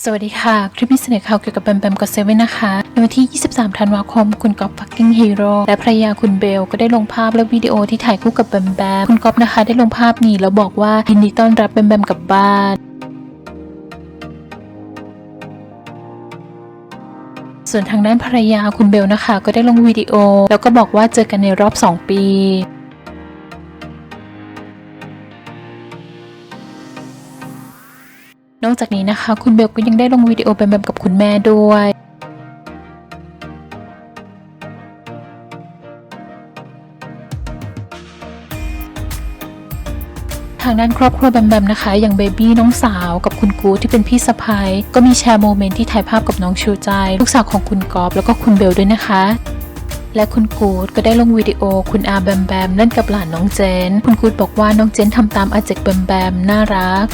สวัสดีค่ะ คลิปนี้เสนอข่าวเกี่ยวกับแบมแบมกับเซเว่นนะคะ ในวันที่ 23 ธันวาคม คุณก๊อฟฟักกิ้งฮีโร่และภรรยาคุณเบล ก็ได้ลงภาพและวิดีโอที่ถ่ายคู่กับแบมแบม คุณก๊อฟนะคะ ได้ลงภาพนี้แล้วบอกว่ายินดีต้อนรับแบมแบมกลับบ้านส่วนทางด้านภรรยาคุณเบลนะคะ ก็ได้ลงวิดีโอ แล้วก็บอกว่าเจอกันในรอบ 2 ปี นอกจากนี้นะคะ คุณเบลก็ยังได้ลงวิดีโอแบมแบมกับคุณแม่ด้วยทางด้านครอบครัวแบมแบมนะคะ อย่างเบบี้น้องสาวกับคุณกูที่เป็นพี่สะพ้ายก็มีแชร์โมเมนต์ที่ถ่ายภาพกับน้องชูใจ ลูกสาวของคุณกอบแล้วก็คุณเบลด้วยนะคะ และคุณกูดก็ได้ลงวิดีโอ คุณอาแบมแบมเล่นกับหลานน้องเจน คุณกูดบอกว่าน้องเจนทำตามอาเจกแบมแบมน่ารัก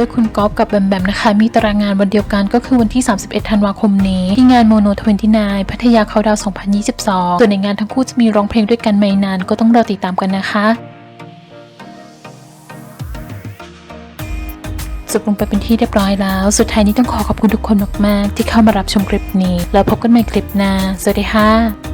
ดยคุณก๊อฟกับแบมแบมนะคะ มีตารางงานวันเดียวกันก็คือวันที่ 31 ธันวาคมนี้ ที่งานโมโน29พัทยาเขาดาว 2022 ส่วนในงานทั้งคู่จะมีร้องเพลงด้วยกันไม่นานก็ต้องรอติดตามกันนะคะจบลงไปเป็นที่เรียบร้อยแล้ว สุดท้ายนี้ต้องขอขอบคุณทุกคนมาก ๆ ที่เข้ามารับชมคลิปนี้ แล้วพบกันใหม่คลิปหน้า สวัสดีค่ะ